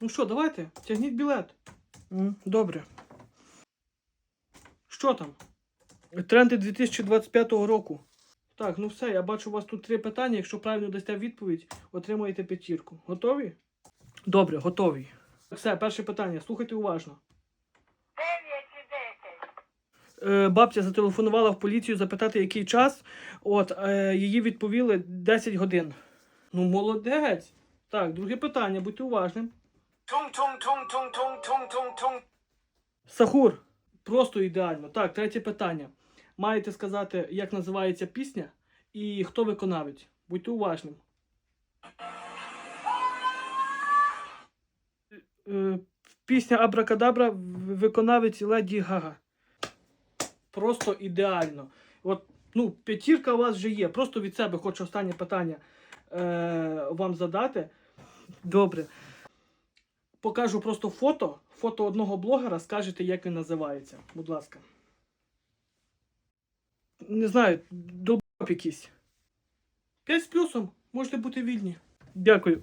Ну що, давайте, тягніть білет. Добре. Що там? Тренди 2025 року. Так, ну все, я бачу у вас тут три питання. Якщо правильно дасте відповідь, отримаєте п'ятірку. Готові? Добре, готові. Все, перше питання. Слухайте уважно. Дев'ять і десять. Е, бабця зателефонувала в поліцію запитати, який час. От, е, її відповіли 10 годин. Ну, молодець. Так, друге питання, будьте уважним. Tung. Сахур. Просто ідеально. Так, третє питання. Маєте сказати, як називається пісня і хто виконавець. Будьте уважним. Е, Пісня Абракадабра, виконавець Леді Гага. Просто ідеально. От, ну, п'ятірка у вас вже є. Просто від себе хочу останнє питання е, вам задати. Добре. Покажу просто фото. Фото одного блогера, скажете, як він називається. Будь ласка. Не знаю, долбоп якийсь. 5 з плюсом. Можете бути вільні. Дякую.